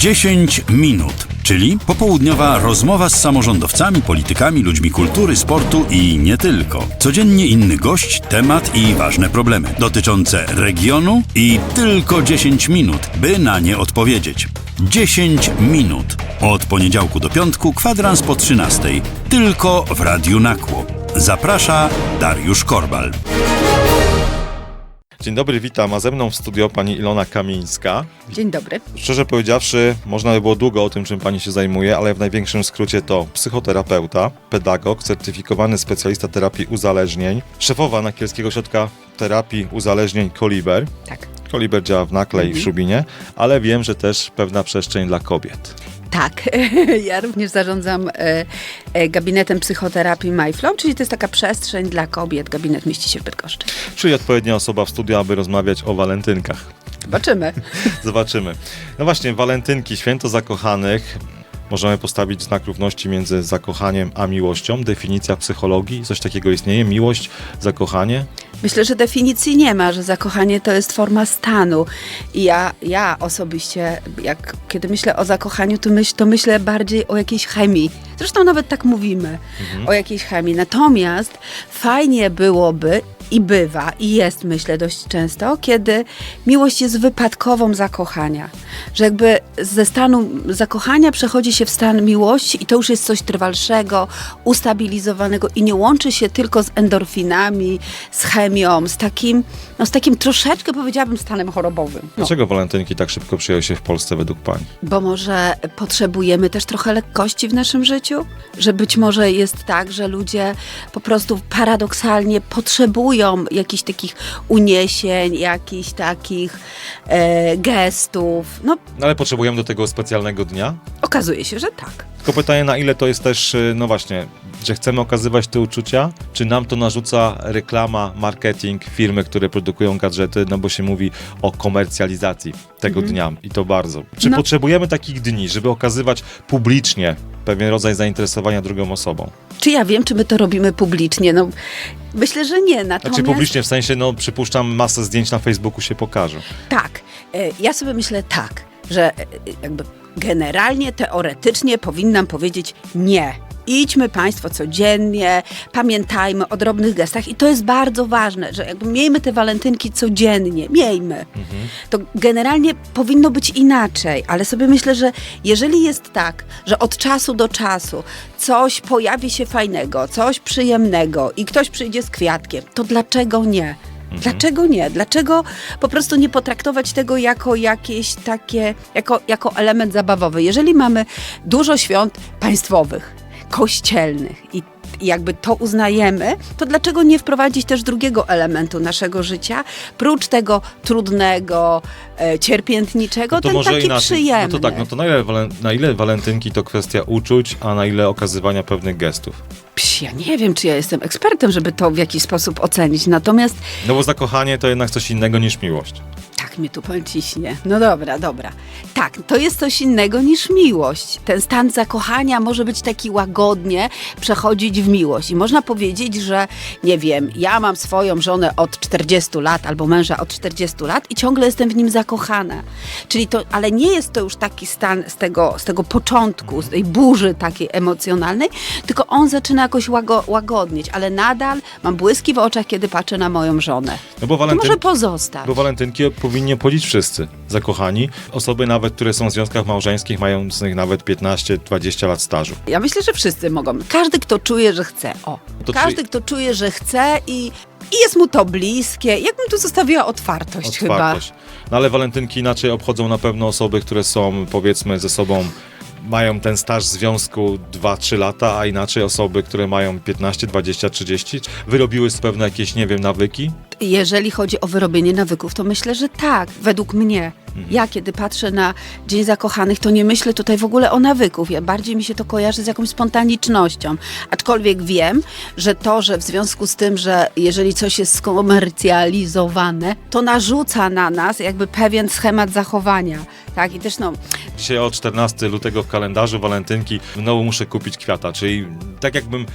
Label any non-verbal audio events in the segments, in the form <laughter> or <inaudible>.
10 minut, czyli popołudniowa rozmowa z samorządowcami, politykami, ludźmi kultury, sportu i nie tylko. Codziennie inny gość, temat i ważne problemy dotyczące regionu i tylko 10 minut, by na nie odpowiedzieć. 10 minut. Od poniedziałku do piątku, kwadrans po 13. Tylko w Radiu Nakło. Zaprasza Dariusz Korbal. Dzień dobry, witam. A ze mną w studio pani Ilona Kamińska. Dzień dobry. Szczerze powiedziawszy, można by było długo o tym, czym pani się zajmuje, ale w największym skrócie to psychoterapeuta, pedagog, certyfikowany specjalista terapii uzależnień, szefowa Nakielskiego Ośrodka Terapii Uzależnień Koliber. Tak. Koliber działa w Nakle i w Szubinie, ale wiem, że też pewna przestrzeń dla kobiet. Tak, <laughs> ja również zarządzam e, e, gabinetem psychoterapii MyFlow, czyli to jest taka przestrzeń dla kobiet. Gabinet mieści się w Bydgoszczy. Czyli odpowiednia osoba w studiu, aby rozmawiać o walentynkach. Zobaczymy. <laughs> Zobaczymy. No właśnie, walentynki, święto zakochanych. Możemy postawić znak równości między zakochaniem a miłością. Definicja psychologii, coś takiego istnieje? Miłość, zakochanie? Myślę, że definicji nie ma, że zakochanie to jest forma stanu. I ja, ja osobiście, jak, kiedy myślę o zakochaniu, to, myśl, to myślę bardziej o jakiejś chemii. Zresztą nawet tak mówimy, o jakiejś chemii. Natomiast fajnie byłoby i bywa, i jest, myślę, dość często, kiedy miłość jest wypadkową zakochania. Że jakby ze stanu zakochania przechodzi się w stan miłości i to już jest coś trwalszego, ustabilizowanego i nie łączy się tylko z endorfinami, z chemią, z takim, no z takim troszeczkę powiedziałabym stanem chorobowym. No. Dlaczego walentynki tak szybko przyjęły się w Polsce według pani? Bo może potrzebujemy też trochę lekkości w naszym życiu? Że być może jest tak, że ludzie po prostu paradoksalnie potrzebują jakichś takich uniesień, jakichś takich e, gestów. No, No ale potrzebujemy do tego specjalnego dnia? okazuje się, że tak. Tylko pytanie, na ile to jest też, y, no właśnie, że chcemy okazywać te uczucia, czy nam to narzuca reklama, marketing, firmy, które produkują gadżety, no bo się mówi o komercjalizacji tego dnia i to bardzo. Czy No. potrzebujemy takich dni, żeby okazywać publicznie pewien rodzaj zainteresowania drugą osobą? Czy ja wiem, czy my to robimy publicznie? No, myślę, że nie. Natomiast... Znaczy publicznie, w sensie, no przypuszczam, masę zdjęć na Facebooku się pokaże. Tak. E, Ja sobie myślę tak, że e, jakby generalnie, teoretycznie powinnam powiedzieć nie. Idźmy Państwo codziennie, pamiętajmy o drobnych gestach i to jest bardzo ważne, że jakby miejmy te walentynki codziennie, miejmy. To generalnie powinno być inaczej, ale sobie myślę, że jeżeli jest tak, że od czasu do czasu coś pojawi się fajnego, coś przyjemnego i ktoś przyjdzie z kwiatkiem, to dlaczego nie? Dlaczego nie? Dlaczego po prostu nie potraktować tego jako jakieś takie, jako, jako element zabawowy? Jeżeli mamy dużo świąt państwowych, kościelnych i jakby to uznajemy, to dlaczego nie wprowadzić też drugiego elementu naszego życia, prócz tego trudnego, e, cierpiętniczego, No to ten może taki inaczej. przyjemny. No to tak, no to na ile, na ile walentynki to kwestia uczuć, a na ile okazywania pewnych gestów? Ja nie wiem, czy ja jestem ekspertem, żeby to w jakiś sposób ocenić, natomiast No bo zakochanie to jednak coś innego niż miłość. Mnie tu pan ciśnie. No dobra, dobra. Tak, to jest coś innego niż miłość. Ten stan zakochania może być taki łagodnie przechodzić w miłość. I można powiedzieć, że nie wiem, ja mam swoją żonę od 40 lat albo męża od 40 lat i ciągle jestem w nim zakochana. Czyli to, ale nie jest to już taki stan z tego, z tego początku, z tej burzy takiej emocjonalnej, tylko on zaczyna jakoś łago, łagodnieć, ale nadal mam błyski w oczach, kiedy patrzę na moją żonę. No bo walentyn... może pozostać. Bo walentynki powinni obchodzić wszyscy zakochani. Osoby nawet, które są w związkach małżeńskich, mają z nich nawet 15-20 lat stażu. Ja myślę, że wszyscy mogą. Każdy, kto czuje, że chce. O. To Każdy, czy- kto czuje, że chce i, i jest mu to bliskie. Jak bym tu zostawiła otwartość, chyba. Otwartość. No ale walentynki inaczej obchodzą na pewno osoby, które są powiedzmy ze sobą mają ten staż związku 2-3 lata, a inaczej osoby, które mają 15, 20, 30, wyrobiły pewne jakieś, nie wiem, nawyki. Jeżeli chodzi o wyrobienie nawyków, to myślę, że tak, według mnie. Ja, kiedy patrzę na Dzień Zakochanych, to nie myślę tutaj w ogóle o nawyków. Ja bardziej mi się to kojarzy z jakąś spontanicznością. Aczkolwiek wiem, że to, że w związku z tym, że jeżeli coś jest skomercjalizowane, to narzuca na nas jakby pewien schemat zachowania. Tak, i też no, Dzisiaj o 14 lutego w kalendarzu walentynki znowu muszę kupić kwiata, czyli tak jakbym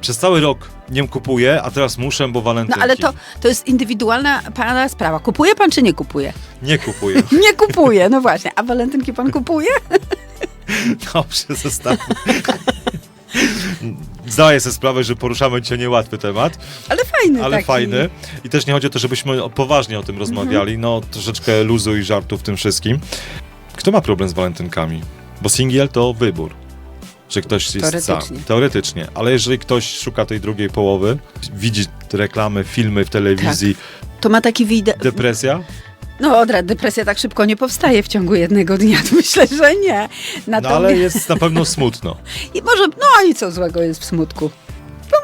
przez cały rok nie kupuję, a teraz muszę, bo No walentynki. ale to, to jest indywidualna pana sprawa. Kupuje pan czy nie kupuje? Nie kupuję. <laughs> Nie kupuje, no właśnie. A walentynki pan kupuje? <laughs> Dobrze, zostawmy. Zdaję sobie sprawę, że poruszamy dzisiaj niełatwy temat, Ale fajny ale taki. fajny. I też nie chodzi o to, żebyśmy o- poważnie o tym rozmawiali, Mhm. no troszeczkę luzu i żartu w tym wszystkim. Kto ma problem z walentynkami? Bo singiel to wybór. Że ktoś jest sam. Teoretycznie. Ale jeżeli ktoś szuka tej drugiej połowy, widzi reklamy, filmy w telewizji, To ma taki widok. depresja, No, odra, depresja tak szybko nie powstaje w ciągu jednego dnia. <laughs> Myślę, że nie. no Natomiast... ale jest na pewno smutno. <laughs> I może, no i co złego jest w smutku?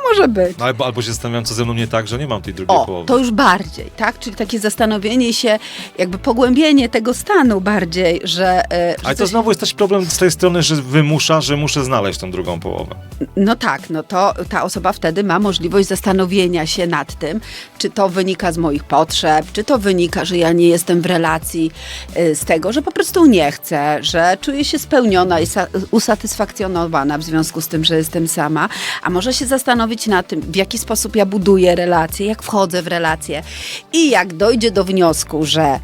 Może być. No, Albo, albo się zastanawiam, co ze mną nie tak, że nie mam tej drugiej O, połowy. to już bardziej, tak? Czyli takie zastanowienie się, jakby pogłębienie tego stanu bardziej, że... e, że Ale to coś- znowu jest też problem z tej strony, że wymusza, że muszę znaleźć tą drugą połowę. No tak, no to ta osoba wtedy ma możliwość zastanowienia się nad tym, czy to wynika z moich potrzeb, czy to wynika, że ja nie jestem w relacji y, z tego, że po prostu nie chcę, że czuję się spełniona i sa- usatysfakcjonowana w związku z tym, że jestem sama, a może się zastanowić nad tym, w jaki sposób ja buduję relacje, jak wchodzę w relacje i jak dojdzie do wniosku, że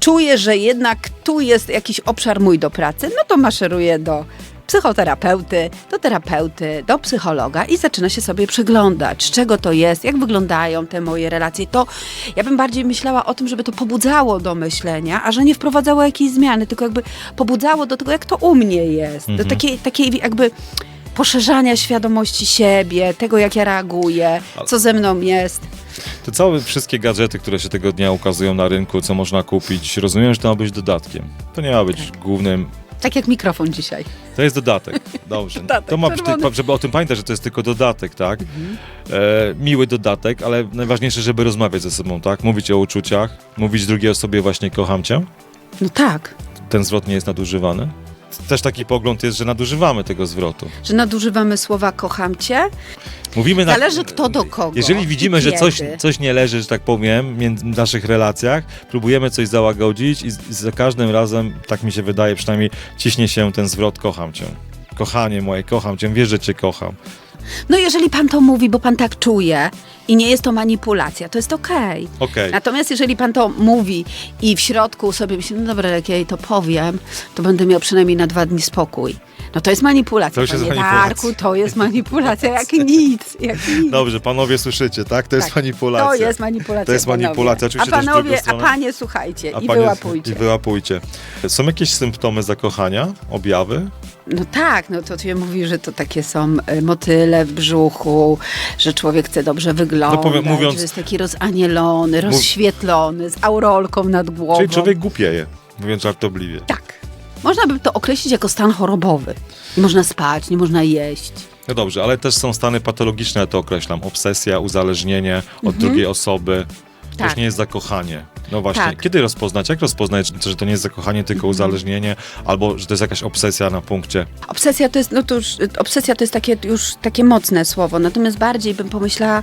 czuję, że jednak tu jest jakiś obszar mój do pracy, no to maszeruję do psychoterapeuty, do terapeuty, do psychologa i zaczyna się sobie przyglądać, z czego to jest, jak wyglądają te moje relacje. To ja bym bardziej myślała o tym, żeby to pobudzało do myślenia, a że nie wprowadzało jakiejś zmiany, tylko jakby pobudzało do tego, jak to u mnie jest, do Mhm. takiej, takiej jakby poszerzania świadomości siebie, tego jak ja reaguję, co ze mną jest. Te całe wszystkie gadżety, które się tego dnia ukazują na rynku, co można kupić, rozumiem, że to ma być dodatkiem. To nie ma być głównym. Tak jak mikrofon dzisiaj. To jest dodatek. Dobrze. <laughs> Dodatek to ma żeby o tym pamiętać, że to jest tylko dodatek, tak? E, miły dodatek, ale najważniejsze, żeby rozmawiać ze sobą, tak? Mówić o uczuciach, mówić drugiej osobie właśnie kocham cię. No tak, Ten zwrot nie jest nadużywany. Też taki pogląd jest, że nadużywamy tego zwrotu. że nadużywamy słowa kocham cię, Mówimy na, Zależy kto do kogo Jeżeli widzimy, że coś, coś nie leży, że tak powiem, w naszych relacjach, próbujemy coś załagodzić i za każdym razem, tak mi się wydaje, przynajmniej ciśnie się ten zwrot kocham cię. Kochanie moje, kocham cię, wiesz, że cię kocham. No jeżeli pan to mówi, bo pan tak czuje i nie jest to manipulacja, to jest okej. Okej. Natomiast jeżeli pan to mówi i w środku sobie myśli, no dobra, jak ja jej to powiem, to będę miał przynajmniej na dwa dni spokój. No to jest manipulacja. To już jest Panie manipulacja. Darku, to jest manipulacja jak nic. Jak nic. Dobrze, panowie słyszycie, tak? To jest Tak, manipulacja. To jest manipulacja. To jest panowie. manipulacja. Oczywiście a też w panowie, drugą a stronę. panie słuchajcie i panie- wyłapujcie. I wyłapujcie. Są jakieś symptomy zakochania, objawy? No tak, no to się mówi, że to takie są y, motyle w brzuchu, że człowiek chce dobrze wyglądać, No powiem- mówiąc- że jest taki rozanielony, rozświetlony, z aurolką nad głową. Czyli człowiek głupieje, mówiąc żartobliwie. Tak. Można by to określić jako stan chorobowy. Nie można spać, nie można jeść. No dobrze, ale też są stany patologiczne, to określam. Obsesja, uzależnienie od drugiej osoby. To już Tak. nie jest zakochanie. No właśnie, Tak. kiedy rozpoznać? Jak rozpoznać, że to nie jest zakochanie, tylko Mhm. uzależnienie, albo że to jest jakaś obsesja na punkcie? Obsesja to jest, no to już, obsesja to jest takie już takie mocne słowo, natomiast bardziej bym pomyślała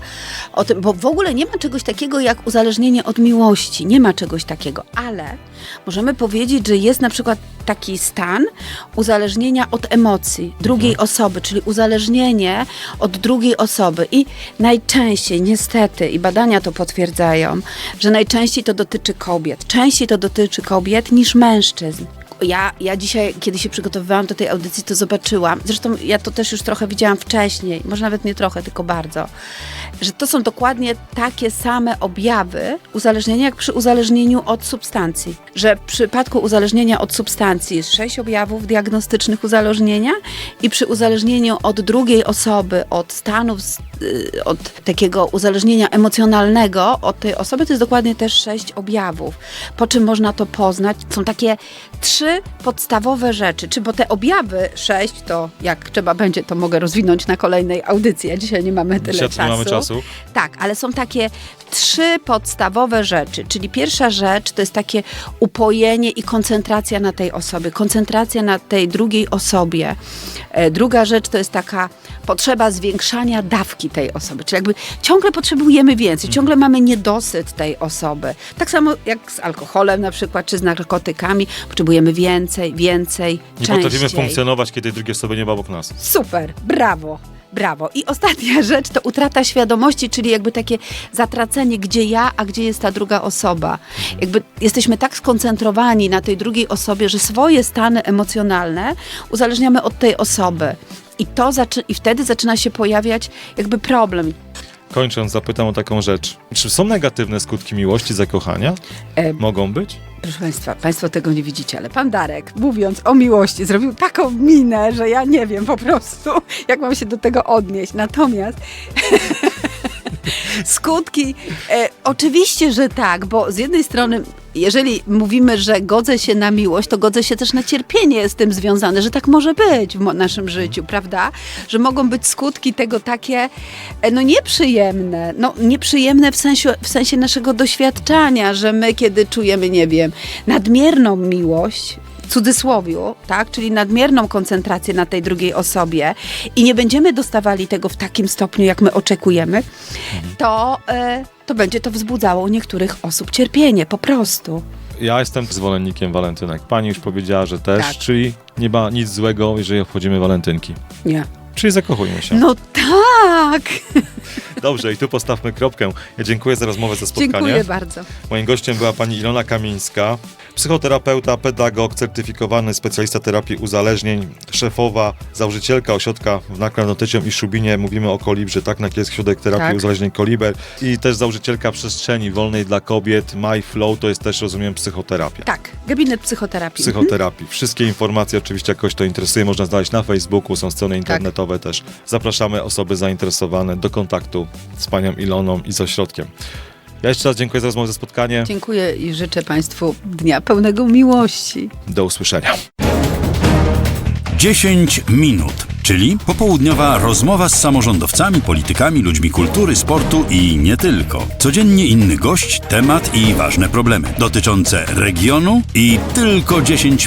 o tym, bo w ogóle nie ma czegoś takiego jak uzależnienie od miłości, nie ma czegoś takiego, ale możemy powiedzieć, że jest na przykład taki stan uzależnienia od emocji drugiej osoby, czyli uzależnienie od drugiej osoby. I najczęściej, niestety, i badania to potwierdzają, że najczęściej to dotyczy kobiet, częściej to dotyczy kobiet niż mężczyzn. Ja, ja dzisiaj, kiedy się przygotowywałam do tej audycji, to zobaczyłam, zresztą ja to też już trochę widziałam wcześniej, może nawet nie trochę, tylko bardzo, że to są dokładnie takie same objawy uzależnienia, jak przy uzależnieniu od substancji. Że w przypadku uzależnienia od substancji jest sześć objawów diagnostycznych uzależnienia i przy uzależnieniu od drugiej osoby, od stanów, y, od takiego uzależnienia emocjonalnego od tej osoby, to jest dokładnie też sześć objawów. Po czym można to poznać? Są takie trzy podstawowe rzeczy. Czy bo te objawy sześć, to jak trzeba będzie, to mogę rozwinąć na kolejnej audycji. A dzisiaj nie mamy tyle Dzisiaj czasu. nie mamy czasu. Tak, ale są takie trzy podstawowe rzeczy. Czyli pierwsza rzecz to jest takie upojenie i koncentracja na tej osobie, koncentracja na tej drugiej osobie. E, Druga rzecz to jest taka potrzeba zwiększania dawki tej osoby, czyli jakby ciągle potrzebujemy więcej, ciągle mamy niedosyt tej osoby. Tak samo jak z alkoholem na przykład, czy z narkotykami, potrzebujemy więcej, więcej, Nie częściej. potrafimy funkcjonować, kiedy drugie osoby nie ma obok nas. Super, brawo. Brawo. I ostatnia <laughs> rzecz to utrata świadomości, czyli jakby takie zatracenie, gdzie ja, a gdzie jest ta druga osoba. Jakby jesteśmy tak skoncentrowani na tej drugiej osobie, że swoje stany emocjonalne uzależniamy od tej osoby. I, to zaczy- I wtedy zaczyna się pojawiać jakby problem. Kończąc, zapytam o taką rzecz. Czy są negatywne skutki miłości, zakochania? E, Mogą być? Proszę Państwa, Państwo tego nie widzicie, ale Pan Darek, mówiąc o miłości, zrobił taką minę, że ja nie wiem po prostu, <laughs> jak mam się do tego odnieść. Natomiast <laughs> skutki, e, oczywiście, że tak, bo z jednej strony, jeżeli mówimy, że godzę się na miłość, to godzę się też na cierpienie z tym związane, że tak może być w naszym życiu, prawda? Że mogą być skutki tego takie, e, no nieprzyjemne, no nieprzyjemne w sensie, w sensie naszego doświadczania, że my kiedy czujemy, nie wiem, nadmierną miłość, cudzysłowiu, tak, czyli nadmierną koncentrację na tej drugiej osobie i nie będziemy dostawali tego w takim stopniu, jak my oczekujemy, to, e, to będzie to wzbudzało u niektórych osób cierpienie, po prostu. Ja jestem zwolennikiem walentynek. Pani już powiedziała, że też, Tak. czyli nie ma nic złego, jeżeli obchodzimy walentynki. Nie. Czyli zakochujmy się. No tak! <laughs> Dobrze, i tu postawmy kropkę. Ja dziękuję za rozmowę, za spotkanie. Dziękuję bardzo. Moim gościem była pani Ilona Kamińska, psychoterapeuta, pedagog, certyfikowany specjalista terapii uzależnień, szefowa, założycielka ośrodka w Naklanotecium i Szubinie. Mówimy o Kolibrze, tak? Na jest ośrodek terapii Tak. uzależnień Koliber. I też założycielka przestrzeni wolnej dla kobiet. My Flow to jest też, rozumiem, psychoterapia. Tak, gabinet psychoterapii. Psychoterapii. Wszystkie informacje, oczywiście, jak kogoś to interesuje, można znaleźć na Facebooku, są Tak. strony internetowe też. Zapraszamy osoby zainteresowane do kontaktu z panią Iloną i z ośrodkiem. Ja jeszcze raz dziękuję za rozmowę, za spotkanie. Dziękuję i życzę Państwu dnia pełnego miłości. Do usłyszenia. 10 minut, czyli popołudniowa rozmowa z samorządowcami, politykami, ludźmi kultury, sportu i nie tylko. Codziennie inny gość, temat i ważne problemy dotyczące regionu i tylko 10 minut.